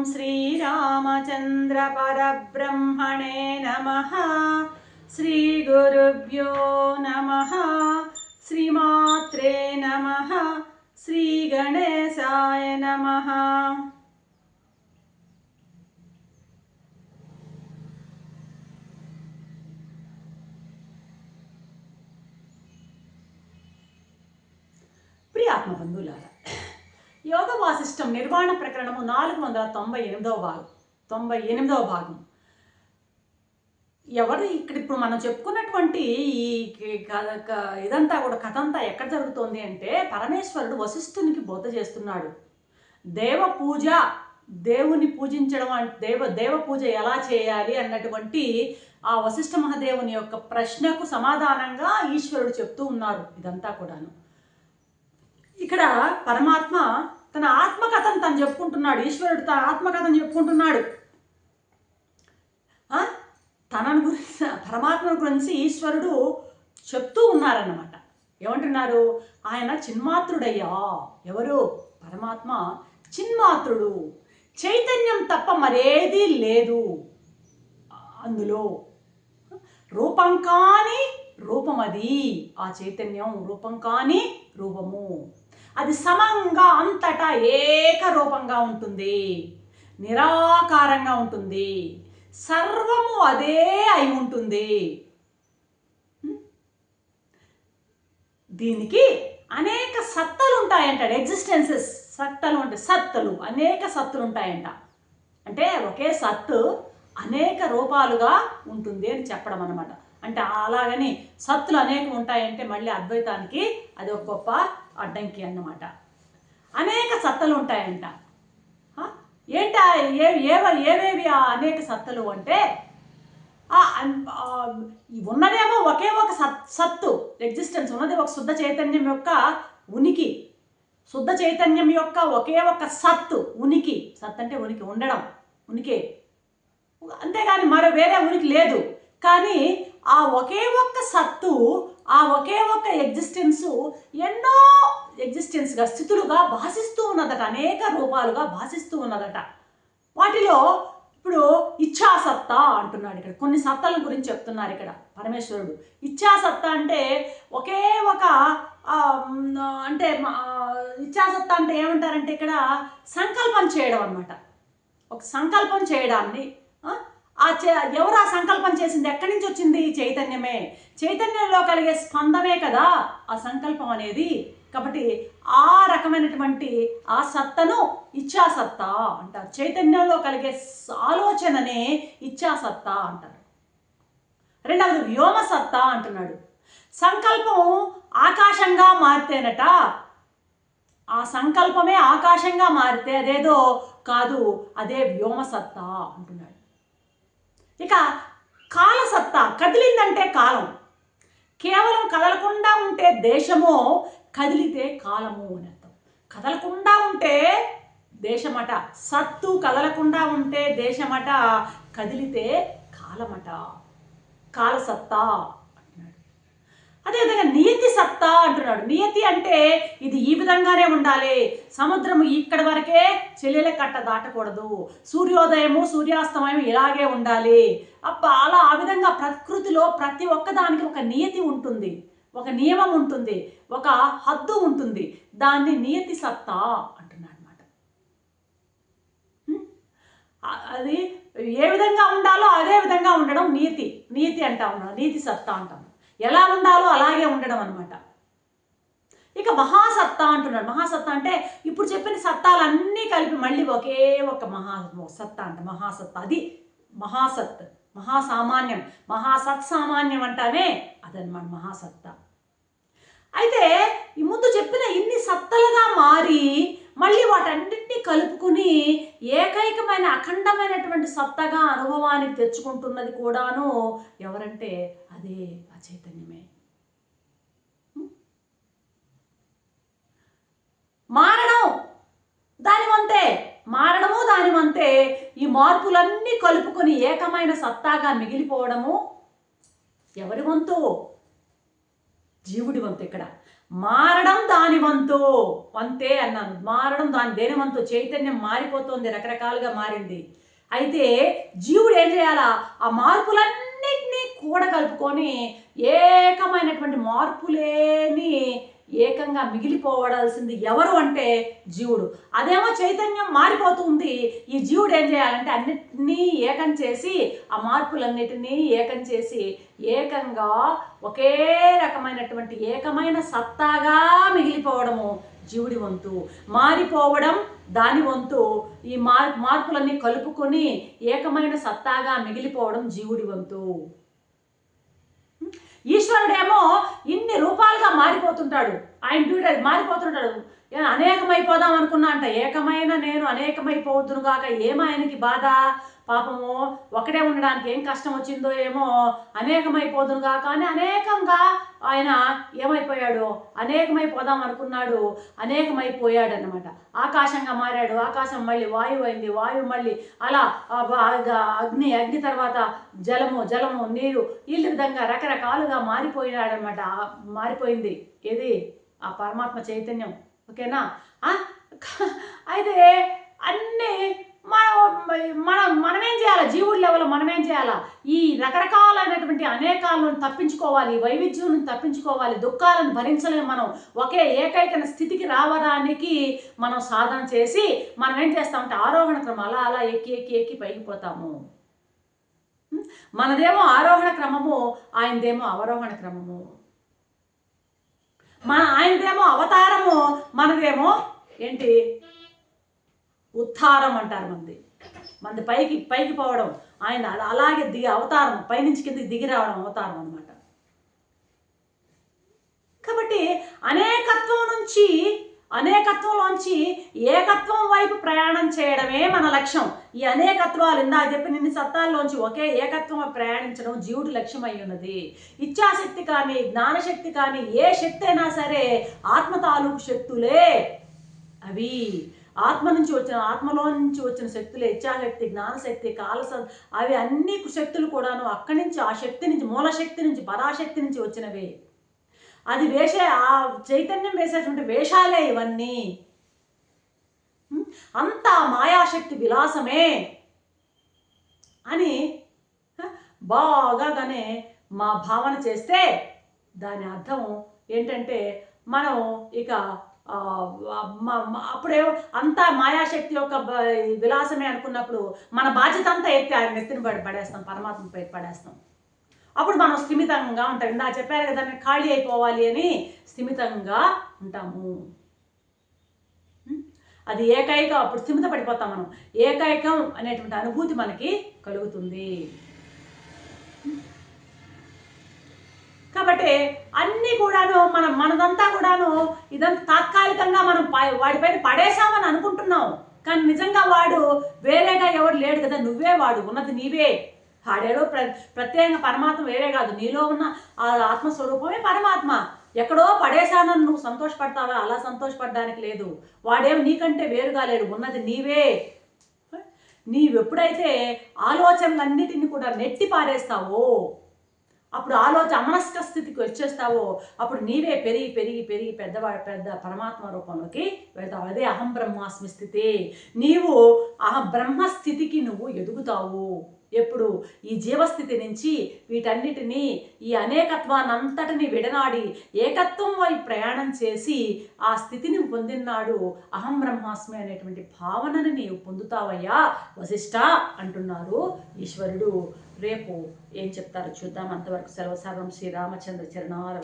श्रीरामचन्द्रपरब्रह्मणे नमः श्रीगुरुभ्यो नमः श्रीमात्रे नमः श्रीगणेशाय नमः ప్రియ ఆత్మబంధువులారా యోగ వాసిష్టం నిర్వాణ ప్రకరణము నాలుగు వందల తొంభై ఎనిమిదవ భాగం. తొంభై ఎనిమిదవ భాగం. ఎవరు ఇక్కడ ఇప్పుడు మనం చెప్పుకున్నటువంటి ఈ క- ఇదంతా కూడా కథ అంతా ఎక్కడ జరుగుతోంది అంటే పరమేశ్వరుడు వశిష్ఠునికి బోధ చేస్తున్నాడు. దేవ పూజ దేవుని పూజించడం అంటే దేవ దేవ పూజ ఎలా చేయాలి అన్నటువంటి ఆ వశిష్ఠ మహాదేవుని యొక్క ప్రశ్నకు సమాధానంగా ఈశ్వరుడు చెప్తూ ఉన్నారు ఇదంతా కూడాను. ఇక్కడ పరమాత్మ తన ఆత్మకథను తను చెప్పుకుంటున్నాడు. ఈశ్వరుడు తన ఆత్మకథను చెప్పుకుంటున్నాడు. తనను గురించి పరమాత్మ గురించి ఈశ్వరుడు చెప్తూ ఉన్నారన్నమాట. ఏమంటున్నారు? ఆయన చిన్మాత్రుడయ్యా. ఎవరు? పరమాత్మ చిన్మాత్రుడు. చైతన్యం తప్ప మరేదీ లేదు. అందులో రూపం కాని రూపమది. ఆ చైతన్యం రూపం కాని రూపము. అది సమంగా అంతటా ఏకరూపంగా ఉంటుంది. నిరాకారంగా ఉంటుంది. సర్వము అదే అయి ఉంటుంది. దీనికి అనేక సత్తలు ఉంటాయంటాడు ఎగ్జిస్టెన్సెస్ సత్తలు ఉంటాయి సత్తలు అనేక సత్తులు ఉంటాయంట అంటే ఒకే సత్తు అనేక రూపాలుగా ఉంటుంది అని చెప్పడం అనమాట అంటే అలాగని సత్తులు అనేకం ఉంటాయంటే మళ్ళీ అద్వైతానికి అది ఒక గొప్ప అడ్డంకి అన్నమాట. అనేక సత్తలు ఉంటాయంట. ఏంటా? ఏ ఏవ ఏవేవి ఆ అనేక సత్తలు అంటే ఉన్నదేమో ఒకే ఒక సత్ సత్తు ఎగ్జిస్టెన్స్ ఉన్నది ఒక శుద్ధ చైతన్యం యొక్క ఉనికి. శుద్ధ చైతన్యం యొక్క ఒకే ఒక సత్తు ఉనికి. సత్ అంటే ఉనికి ఉండడం ఉనికే. అంతేగాని మరో వేరే ఉనికి లేదు. కానీ ఆ ఒకే ఒక్క సత్తు ఆ ఒకే ఒక్క ఎగ్జిస్టెన్సు ఎన్నో ఎగ్జిస్టెన్స్గా స్థితులుగా భాషిస్తూ ఉన్నదట అనేక రూపాలుగా భాషిస్తూ ఉన్నదట. వాటిలో ఇప్పుడు ఇచ్ఛాసత్తా అంటున్నాడు ఇక్కడ. కొన్ని సత్తల గురించి చెప్తున్నారు ఇక్కడ పరమేశ్వరుడు. ఇచ్ఛాసత్తా అంటే ఒకే ఒక అంటే మ- ఇచ్ఛాసత్తా అంటే ఏమంటారంటే ఇక్కడ సంకల్పం చేయడం అన్నమాట. ఒక సంకల్పం చేయడాన్ని ఆ? చే ఎవరు ఆ సంకల్పం చేసింది? ఎక్కడి నుంచి వచ్చింది చైతన్యమే? చైతన్యంలో కలిగే స్పందమే కదా ఆ సంకల్పం అనేది. కాబట్టి ఆ రకమైనటువంటి ఆ సత్తను ఇచ్ఛాసత్తా అంటారు. చైతన్యంలో కలిగే ఆలోచననే ఇచ్ఛాసత్తా అంటారు. రెండవది వ్యోమసత్తా అంటున్నాడు. సంకల్పం ఆకాశంగా మారితేనట. ఆ సంకల్పమే ఆకాశంగా మారితే అదేదో కాదు అదే వ్యోమసత్తా అంటున్నాడు. ఇక కాలసత్తా కదిలిందంటే కాలం. కేవలం కదలకుండా ఉంటే దేశము కదిలితే కాలము అని అర్థం. కదలకుండా ఉంటే దేశమట సత్తు కదలకుండా ఉంటే దేశమట కదిలితే కాలమట. కాలసత్తా. అదేవిధంగా నియతి సత్తా అంటున్నాడు. నియతి అంటే ఇది ఈ విధంగానే ఉండాలి. సముద్రము ఇక్కడ వరకే చెల్లెల కట్ట దాటకూడదు. సూర్యోదయము సూర్యాస్తమయం ఇలాగే ఉండాలి. అబ్బా అలా ఆ విధంగా ప్రకృతిలో ప్రతి ఒక్కదానికి ఒక నియతి ఉంటుంది. ఒక నియమం ఉంటుంది. ఒక హద్దు ఉంటుంది. దాన్ని నియతి సత్తా అంటున్నాడు అనమాట అది ఏ విధంగా ఉండాలో అదే విధంగా ఉండడం నీతి. నీతి అంటా ఉన్నాం నీతి సత్తా అంటాం ఎలా ఉండాలో అలాగే ఉండడం అనమాట ఇక మహాసత్తా అంటున్నాడు. మహాసత్తా అంటే ఇప్పుడు చెప్పిన సత్తాలన్నీ కలిపి మళ్ళీ ఒకే ఒక మహా సత్తా అంట. మహాసత్తా. అది మహాసత్. మహాసామాన్యం. మహాసత్ సామాన్యం అంటానే అదనమాట మహాసత్తా. అయితే ఈ ముందు చెప్పిన ఇన్ని సత్తలుగా మారి మళ్ళీ వాటన్నిటినీ కలుపుకుని ఏకైకమైన అఖండమైనటువంటి సత్తగా అనుభవానికి తెచ్చుకుంటున్నది కూడాను ఎవరంటే అదే ఆ చైతన్యమే మారడం దాని వంతే మారడము దాని వంతే ఈ మార్పులన్నీ కలుపుకొని ఏకమైన సత్తాగా మిగిలిపోవడము ఎవరి వంతు? జీవుడి వంతు ఇక్కడ. మారడం దాని వంతు వంతే అన్నాను. మారడం దాని దేని వంతు? చైతన్యం మారిపోతుంది రకరకాలుగా మారింది. అయితే జీవుడు ఏం చేయాలా? ఆ మార్పులన్నింటినీ కూడా కలుపుకొని ఏకమైనటువంటి మార్పులేని ఏకంగా మిగిలిపోవడాల్సింది ఎవరు అంటే జీవుడు. అదేమో చైతన్యం మారిపోతుంది. ఈ జీవుడు ఏం చేయాలంటే అన్నిటినీ ఏకం చేసి ఆ మార్పులన్నిటినీ ఏకం చేసి ఏకంగా ఒకే రకమైనటువంటి ఏకమైన సత్తాగా మిగిలిపోవడము జీవుడి వంతు. మారిపోవడం దాని వంతు. ఈ మార్ మార్పులన్నీ కలుపుకొని ఏకమైన సత్తాగా మిగిలిపోవడం జీవుడి వంతు. ఈశ్వరుడేమో ఇన్ని రూపాలుగా మారిపోతుంటాడు. ఆయన డ్యూటీ మారిపోతుంటాడు. ఏ- అనేకమైపోదాం అనుకున్నా అంట. ఏకమైన నేను అనేకమైపోతును కాక ఏమాయనకి బాధ? పాపము ఒకడే ఉండడానికి ఏం కష్టం వచ్చిందో ఏమో అనేకమైపోదునుగా. కానీ అనేకంగా ఆయన ఏమైపోయాడు? అనేకమైపోదాం అనుకున్నాడు. అనేకమైపోయాడు అనమాట ఆకాశంగా మారాడు. ఆకాశం మళ్ళీ వాయువు అయింది. వాయువు మళ్ళీ అలా అగ్ని అగ్ని తర్వాత జలము జలము నీరు ఈ విధంగా రకరకాలుగా మారిపోయినాడు అనమాట మారిపోయింది. ఏది? ఆ పరమాత్మ చైతన్యం. ఓకేనా? అయితే అన్నీ మన మన జీవుడి లెవెల్ ఏం చేయాలా? ఈ రకరకాలైనటువంటి అనేకాలను తప్పించుకోవాలి వైవిధ్యం తప్పించుకోవాలి దుఃఖాలను భరించలేము మనం. ఒకే ఏకైక స్థితికి రావడానికి మనం సాధన చేసి మనం ఏం చేస్తామంటే ఆరోహణ క్రమం అలా అలా ఎక్కి ఎక్కి ఎక్కి పైకి పోతాము. మనదేమో ఆరోహణ క్రమము ఆయనదేమో అవరోహణ క్రమము. మన ఆయనదేమో అవతారము మనదేమో ఏంటి? ఉత్తారం అంటారు మనది మనది పైకి పైకి పోవడం ఆయన అలాగే దిగి అవతారం పైనుంచి కిందకి దిగి రావడం అవతారం అనమాట కాబట్టి అనేకత్వం నుంచి అనేకత్వంలోంచి ఏకత్వం వైపు ప్రయాణం చేయడమే మన లక్ష్యం. ఈ అనేకత్వాలు ఇందా చెప్పి ఇన్ని సత్తాల్లోంచి ఒకే ఏకత్వం ప్రయాణించడం జీవుడి లక్ష్యం అయి ఉన్నది. ఇచ్ఛాశక్తి కానీ జ్ఞానశక్తి కానీ ఏ శక్తి అయినా సరే ఆత్మ తాలూకు శక్తులే అవి. ఆత్మ నుంచి వచ్చిన ఆత్మలో నుంచి వచ్చిన శక్తులే ఇచ్చాశక్తి జ్ఞానశక్తి కాలస అవి అన్ని శక్తులు కూడాను అక్కడి నుంచి ఆ శక్తి నుంచి మూలశక్తి నుంచి పరాశక్తి నుంచి వచ్చినవే. అది వేసే ఆ చైతన్యం వేసేటువంటి వేషాలే ఇవన్నీ. అంతా మాయాశక్తి విలాసమే అని హ, బాగానే మా భావన చేస్తే దాని అర్థం ఏంటంటే మనం ఇక అప్పుడే అంతా మాయాశక్తి యొక్క విలాసమే అనుకున్నప్పుడు మన బాధ్యత అంతా ఎత్తి ఆయన నెత్తిన పడి పడేస్తాం పరమాత్మపై పడేస్తాం. అప్పుడు మనం స్థిమితంగా ఉంటాం. ఇందా చెప్పారు కదా నేను ఖాళీ అయిపోవాలి అని స్థిమితంగా ఉంటాము. అది ఏకైకం అప్పుడు స్థిమిత పడిపోతాం మనం. ఏకైకం అనేటువంటి అనుభూతి మనకి కలుగుతుంది. కాబట్టి అన్నీ కూడాను మనం మనదంతా కూడాను ఇదంతా తాత్కాలికంగా మనం వాడిపైన పడేసామని అనుకుంటున్నాం. కానీ నిజంగా వాడు వేరేగా ఎవడు లేడు కదా నువ్వే వాడు ఉన్నది నీవే. వాడేడో ప్ర ప్రత్యేకంగా పరమాత్మ వేరే కాదు నీలో ఉన్న ఆ ఆత్మస్వరూపమే పరమాత్మ. ఎక్కడో పడేశానని నువ్వు సంతోషపడతావా? అలా సంతోషపడడానికి లేదు. వాడేం నీకంటే వేరుగా లేడు ఉన్నది నీవే. నీవెప్పుడైతే ఆలోచనలన్నిటిని కూడా నెట్టి పారేస్తావో అప్పుడు ఆలోచన అమనస్క స్థితికి వచ్చేస్తావో అప్పుడు నీవే పెరిగి పెరిగి పెరిగి పెద్దవాడు పెద్ద పరమాత్మ రూపంలోకి వెళ్తావు. అదే అహం బ్రహ్మాస్మి స్థితి. నీవు ఆ బ్రహ్మ స్థితికి నువ్వు ఎదుగుతావు. ఎప్పుడు ఈ జీవస్థితి నుంచి వీటన్నిటినీ ఈ అనేకత్వానంతటిని విడనాడి ఏకత్వం వైపు ప్రయాణం చేసి ఆ స్థితిని పొందినాడు అహం బ్రహ్మాస్మి అనేటువంటి భావనని నీవు పొందుతావయ్యా వశిష్ట అంటున్నారు ఈశ్వరుడు. రేపు ఏం చెప్తారో చూద్దాం. అంతవరకు సర్వసర్వం శ్రీరామచంద్ర చరణాల